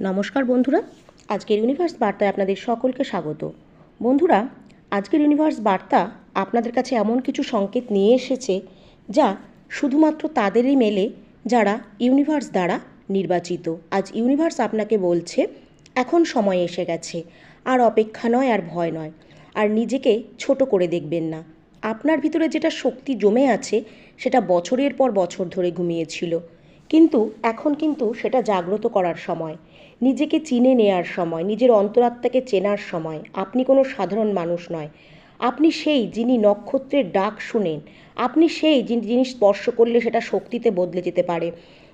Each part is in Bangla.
নমস্কার বন্ধুরা, আজকের ইউনিভার্স বার্তায় আপনাদের সকলকে স্বাগত। বন্ধুরা, আজকের ইউনিভার্স বার্তা আপনাদের কাছে এমন কিছু সংকেত নিয়ে এসেছে যা শুধুমাত্র তাদেরই মেলে যারা ইউনিভার্স দ্বারা নির্বাচিত। আজ ইউনিভার্স আপনাকে বলছে, এখন সময় এসে গেছে, আর অপেক্ষা নয়, আর ভয় নয়, আর নিজেকে ছোট করে দেখবেন না। আপনার ভিতরে যেটা শক্তি জমে আছে, সেটা বছরের পর বছর ধরে ঘুমিয়েছিল। কিন্তু এখন কিন্তু সেটা জাগ্রত করার সময়। নিজেকে চিনে নেয়ার সময়, নিজের অন্তরাত্মাকে চেনার সময়। আপনি কোনো সাধারণ মানুষ নয়। আপনি সেই যিনি নক্ষত্রের ডাক শুনেন। আপনি সেই যিনি যিনি স্পর্শ করলে সেটা শক্তিতে বদলে যেতে পারে।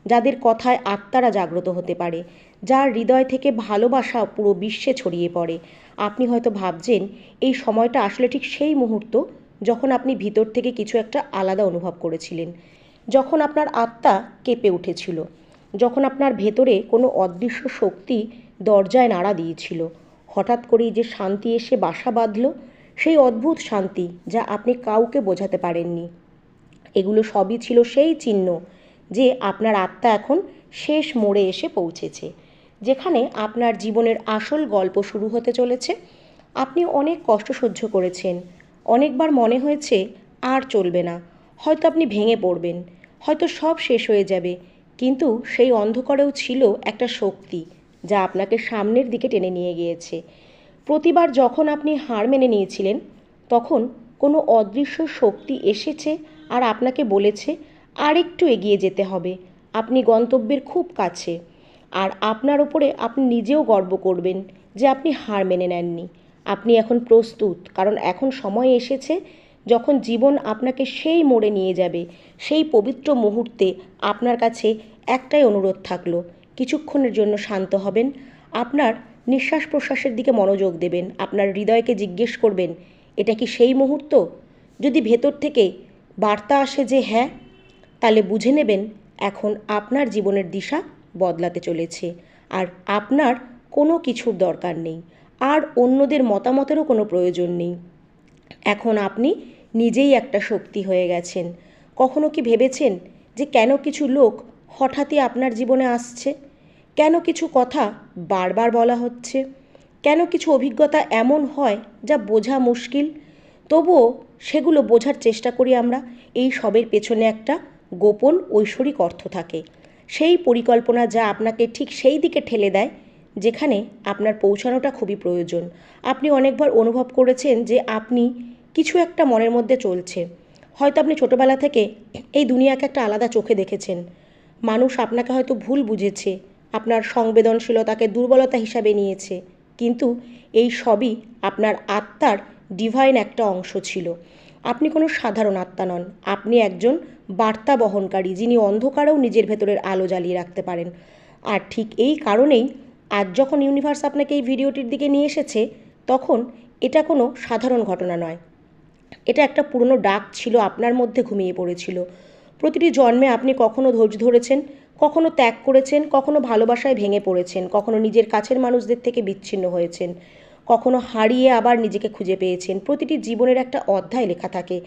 যাদের কথায় আত্মারা জাগ্রত হতে পারে। যার হৃদয় থেকে ভালোবাসা পুরো বিশ্বে ছড়িয়ে পড়ে। আপনি হয়তো ভাবছেন, এই সময়টা আসলে ঠিক সেই মুহূর্ত যখন আপনি ভিতর থেকে কিছু একটা আলাদা অনুভব করেছিলেন। যখন আপনার আত্মা কেঁপে উঠেছিল। যখন আপনার ভেতরে কোনো অদৃশ্য শক্তি দরজায় নাড়া দিয়েছিল, হঠাৎ করেই যে শান্তি এসে বাসা বাঁধল, সেই অদ্ভুত শান্তি যা আপনি কাউকে বোঝাতে পারেননি। এগুলো সবই ছিল সেই চিহ্ন যে আপনার আত্মা এখন শেষ মোড়ে এসে পৌঁছেছে, যেখানে আপনার জীবনের আসল গল্প শুরু হতে চলেছে। আপনি অনেক কষ্ট সহ্য করেছেন, অনেকবার মনে হয়েছে আর চলবে না, হয়তো আপনি ভেঙে পড়বেন, হয়তো সব শেষ হয়ে যাবে কিন্তু সেই অন্ধকারেও ছিল একটা শক্তি, যা আপনাকে সামনের দিকে টেনে নিয়ে গিয়েছে। প্রতিবার যখন আপনি হার মেনে নিয়েছিলেন, তখন কোনো অদৃশ্য শক্তি এসেছে আর আপনাকে বলেছে আর একটু এগিয়ে যেতে হবে, আপনি গন্তব্যের খুব কাছে। আর আপনার ওপরে আপনি নিজেও গর্ব করবেন যে আপনি হার মেনে নেননি। আপনি এখন প্রস্তুত, কারণ এখন সময় এসেছে যখন জীবন আপনাকে সেই মোড়ে নিয়ে যাবে, সেই পবিত্র মুহূর্তে আপনার কাছে একটাই অনুরোধ থাকল, কিছুক্ষণের জন্য শান্ত হবেন। আপনার নিঃশ্বাস প্রশ্বাসের দিকে মনোযোগ দেবেন, আপনার হৃদয়কে জিজ্ঞেস করবেন, এটা কি সেই মুহূর্ত? যদি ভেতর থেকে বার্তা আসে যে হ্যাঁ তাহলে বুঝে নেবেন এখন আপনার জীবনের দিশা বদলাতে চলেছে। আর আপনার কোনো কিছুর দরকার নেই, আর অন্যদের মতামতেরও কোনো প্রয়োজন নেই। এখন আপনি নিজেই একটা শক্তি হয়ে গেছেন। কখনো কি ভেবেছেন যে কেন কিছু লোক হঠাৎই আপনার জীবনে আসছে? কেন কিছু কথা বারবার বলা হচ্ছে? কেন কিছু অভিজ্ঞতা এমন হয় যা বোঝা মুশকিল? তবুও সেগুলো বোঝার চেষ্টা করি আমরা। এই সবের পেছনে একটা গোপন ঐশ্বরিক অর্থ থাকে। সেই পরিকল্পনা যা আপনাকে ঠিক সেই দিকে ঠেলে দেয়, যেখানে আপনার পৌঁছানোটা খুবই প্রয়োজন। আপনি অনেকবার অনুভব করেছেন যে আপনি কিছু একটা মনের মধ্যে চলছে। হয়তো আপনি ছোটোবেলা থেকে এই দুনিয়াকে একটা আলাদা চোখে দেখেছেন। মানুষ আপনাকে হয়তো ভুল বুঝেছে, আপনার সংবেদনশীলতাকে দুর্বলতা হিসাবে নিয়েছে, কিন্তু এই সবই আপনার আত্মার ডিভাইন একটা অংশ ছিল। আপনি কোনো সাধারণ আত্মা নন, আপনি একজন বার্তা বহনকারী যিনি অন্ধকারেও নিজের ভেতরের আলো জ্বালিয়ে রাখতে পারেন। আর ঠিক এই কারণেই আজ যখন ইউনিভার্স আপনাকে এই ভিডিওটির দিকে নিয়ে এসেছে, তখন এটা কোনো সাধারণ ঘটনা নয়। এটা একটা পুরনো ডাক ছিল, আপনার মধ্যে ঘুমিয়ে পড়েছিল। প্রতিটি জন্মে আপনি কখনো ধৈর্য ধরেছেন, কখনো ত্যাগ করেছেন, কখনো ভালোবাসায় ভেঙে পড়েছেন, কখনো নিজের কাছের মানুষদের থেকে বিচ্ছিন্ন হয়েছেন, কখনো হারিয়ে আবার নিজেকে খুঁজে পেয়েছেন। প্রতিটি জীবনের একটা অধ্যায় লেখা থাকে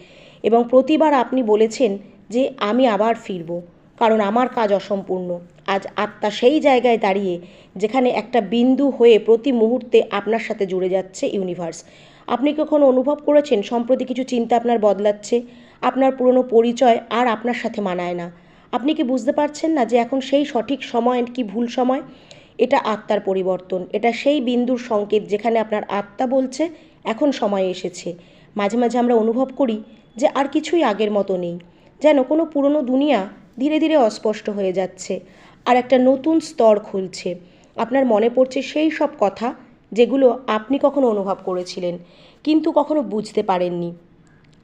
এবং প্রতিবার আপনি বলেছেন যে, আমি আবার ফিরব, কারণ আমার কাজ অসম্পূর্ণ। আজ আত্মা সেই জায়গায় দাঁড়িয়ে, যেখানে একটা বিন্দু হয়ে প্রতি মুহূর্তে আপনার সাথে জুড়ে যাচ্ছে ইউনিভার্স। আপনি কখনো অনুভব করেছেন, সম্প্রতি কিছু চিন্তা আপনার বদলাচ্ছে? আপনার পুরনো পরিচয় আর আপনার সাথে মানায় না। আপনি কি বুঝতে পারছেন না যে এখন সেই সঠিক সময় কি ভুল সময়? এটা আত্মার পরিবর্তন। এটা সেই বিন্দুর সংকেত যেখানে আপনার আত্মা বলছে, এখন সময় এসেছে। মাঝে মাঝে আমরা অনুভব করি যে আর কিছুই আগের মতো নেই। যেন কোনো পুরনো দুনিয়া ধীরে ধীরে অস্পষ্ট হয়ে যাচ্ছে আর একটা নতুন স্তর খুলছে। আপনার মনে পড়ছে সেই সব কথা যেগুলো আপনি কখনো অনুভব করেছিলেন, কিন্তু কখনো বুঝতে পারেননি।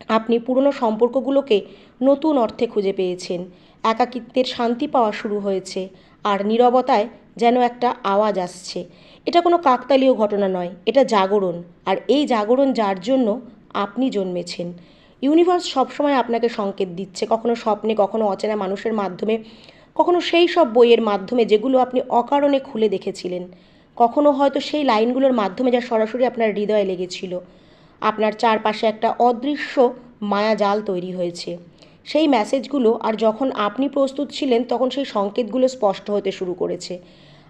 আপনি পুরনো সম্পর্কগুলোকে নতুন অর্থে খুঁজে পেয়েছেন। একাকিত্বের শান্তি পাওয়া শুরু হয়েছে, আর নীরবতায় যেন একটা আওয়াজ আসছে। এটা কোনো কাকতালীয় ঘটনা নয়, এটা জাগরণ, আর এই জাগরণ যার জন্য আপনি জন্মেছেন। ইউনিভার্স সবসময় আপনাকে সংকেত দিচ্ছে, কখনো স্বপ্নে, কখনো অচেনা মানুষের মাধ্যমে, কখনো সেই সব বইয়ের মাধ্যমে যেগুলো আপনি অকারণে খুলে দেখেছিলেন। কখনো হয়তো সেই লাইনগুলোর মাধ্যমে যা সরাসরি আপনার হৃদয়ে লেগেছিল। আপনার চারপাশে একটা অদৃশ্য মায়াজাল তৈরি হয়েছে। সেই মেসেজগুলো আর যখন আপনি প্রস্তুত ছিলেন, তখন সেই সংকেতগুলো স্পষ্ট হতে শুরু করেছে।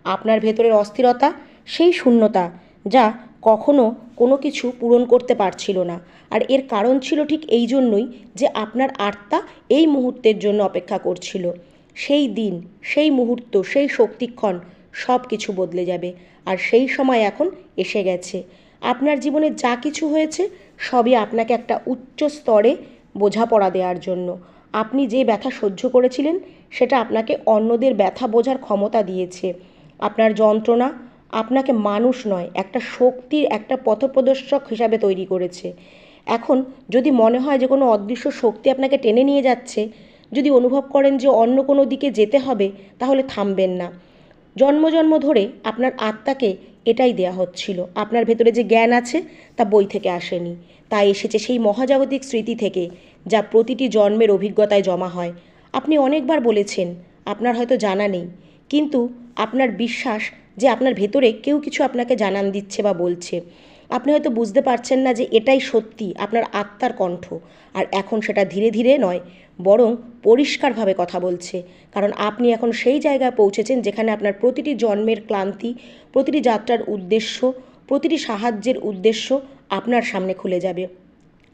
আপনার ভেতরের অস্থিরতা, সেই শূন্যতা যা কখনো কোনো কিছু পূরণ করতে পারছিল না। আর এর কারণ ছিল ঠিক এই জন্যই যে আপনার আত্মা এই মুহূর্তের জন্য অপেক্ষা করছিল। সেই দিন, সেই মুহূর্ত, সেই শক্তিক্ষণ সব কিছু বদলে যাবে। আর সেই সময় এখন এসে গেছে। আপনার জীবনে যা কিছু হয়েছে, সবই আপনাকে একটা উচ্চ স্তরে বোঝাপড়া দেওয়ার জন্য। আপনি যে ব্যথা সহ্য করেছিলেন, সেটা আপনাকে অন্যদের ব্যথা বোঝার ক্ষমতা দিয়েছে। আপনার যন্ত্রণা আপনাকে মানুষ নয়, একটা শক্তির একটা পথপ্রদর্শক হিসাবে তৈরি করেছে। এখন যদি মনে হয় যে কোনো অদৃশ্য শক্তি আপনাকে টেনে নিয়ে যাচ্ছে, যদি অনুভব করেন যে অন্য কোনো দিকে যেতে হবে, তাহলে থামবেন না। জন্ম জন্ম ধরে আপনার আত্মাকে এটাই দেয়া হচ্ছিল। আপনার ভেতরে যে জ্ঞান আছে, তা বই থেকে আসেনি। তা এসেছে সেই মহাজাগতিক স্মৃতি থেকে, যা প্রতিটি জন্মের অভিজ্ঞতায় জমা হয়। আপনি অনেকবার বলেছেন, আপনার হয়তো জানা নেই। কিন্তু আপনার বিশ্বাস যে আপনার ভেতরে কেউ কিছু আপনাকে জানান দিচ্ছে বা বলছে আপনি হয়তো বুঝতে পারছেন না যে এটাই সত্যি, আপনার আত্মার কণ্ঠ। আর এখন সেটা ধীরে ধীরে নয়, বরং পরিষ্কারভাবে কথা বলছে। কারণ আপনি এখন সেই জায়গায় পৌঁছেছেন যেখানে আপনার প্রতিটি জন্মের ক্লান্তি, প্রতিটি যাত্রার উদ্দেশ্য, প্রতিটি সাহায্যের উদ্দেশ্য আপনার সামনে খুলে যাবে।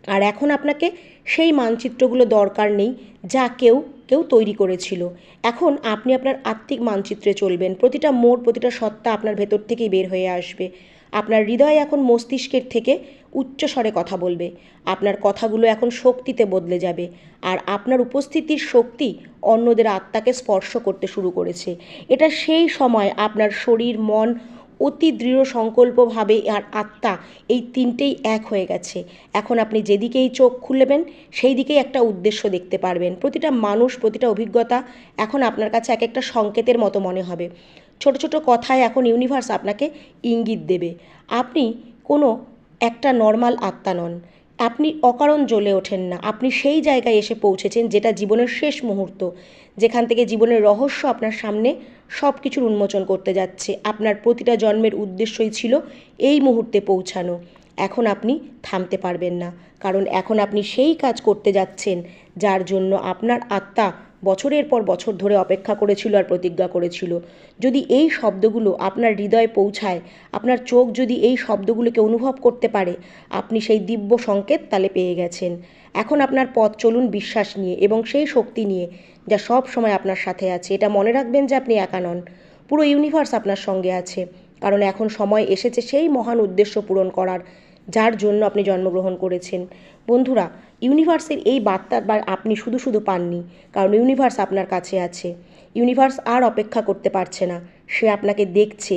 আর এখন আপনাকে সেই মানচিত্রগুলো দরকার নেই যা কেউ কেউ তৈরি করেছিল। এখন আপনি আপনার আত্মিক মানচিত্রে চলবেন, প্রতিটা মোড়, প্রতিটা সত্তা আপনার ভেতর থেকেই বের হয়ে আসবে। আপনার হৃদয় এখন মস্তিষ্কের থেকে উচ্চ স্বরে কথা বলবে। আপনার কথাগুলো এখন শক্তিতে বদলে যাবে। আর আপনার উপস্থিতির শক্তি অন্যদের আত্মাকে স্পর্শ করতে শুরু করেছে। এটা সেই সময় আপনার শরীর, মন অতি দৃঢ় সংকল্পভাবে আর আত্মা এই তিনটেই এক হয়ে গেছে। এখন আপনি যেদিকেই চোখ খুলবেন সেই দিকেই একটা উদ্দেশ্য দেখতে পারবেন। প্রতিটা মানুষ, প্রতিটা অভিজ্ঞতা এখন আপনার কাছে এক একটা সংকেতের মতো মনে হবে। ছোট ছোট কথায় এখন ইউনিভার্স আপনাকে ইঙ্গিত দেবে। আপনি কোনো একটা নর্মাল আত্মা নন। আপনি অকারণ জ্বলে ওঠেন না। আপনি সেই জায়গায় এসে পৌঁছেছেন যেটা জীবনের শেষ মুহূর্ত, যেখান থেকে জীবনের রহস্য আপনার সামনে সব কিছুর উন্মোচন করতে যাচ্ছে। আপনার প্রতিটা জন্মের উদ্দেশ্যই ছিল এই মুহূর্তে পৌঁছানো। এখন আপনি থামতে পারবেন না। কারণ এখন আপনি সেই কাজ করতে যাচ্ছেন যার জন্য আপনার আত্মা বছরের পর বছর ধরে অপেক্ষা করেছিল আর প্রতিজ্ঞা করেছিল। যদি এই শব্দগুলো আপনার হৃদয়ে পৌঁছায়, আপনার চোখ যদি এই শব্দগুলোকে অনুভব করতে পারে, আপনি সেই দিব্য সংকেত তালে পেয়ে গেছেন। এখন আপনার পথ চলুন বিশ্বাস নিয়ে এবং সেই শক্তি নিয়ে, যা সব সময় আপনার সাথে আছে। এটা মনে রাখবেন যে আপনি একা নন। পুরো ইউনিভার্স আপনার সঙ্গে আছে। কারণ এখন সময় এসেছে সেই মহান উদ্দেশ্য পূরণ করার, যার জন্য আপনি জন্মগ্রহণ করেছেন। বন্ধুরা ইউনিভার্সের এই বার্তা বা আপনি শুধু শুধু পাননি, কারণ ইউনিভার্স আপনার কাছে আছে। ইউনিভার্স আর অপেক্ষা করতে পারছে না। সে আপনাকে দেখছে,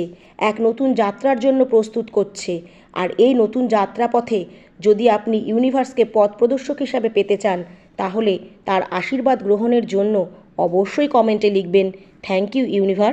এক নতুন যাত্রার জন্য প্রস্তুত করছে। আর এই নতুন যাত্রাপথে যদি আপনি ইউনিভার্সকে পথ প্রদর্শক হিসাবে পেতে চান, তাহলে তার আশীর্বাদ গ্রহণের জন্য অবশ্যই কমেন্টে লিখবেন, থ্যাংক ইউ ইউনিভার্স।